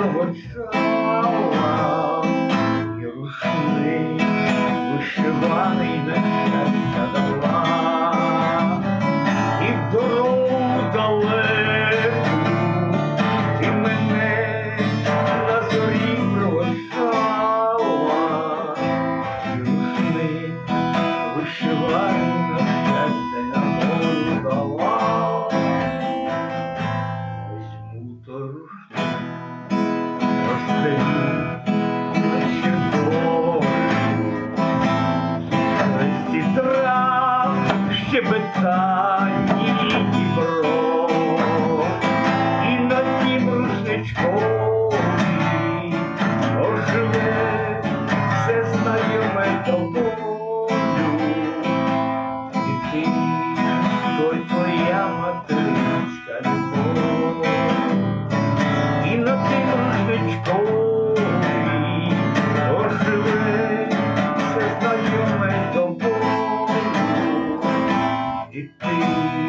我吃。Останній дібро, і на тім рушничкові оживе все знайоме тобою. Знайоме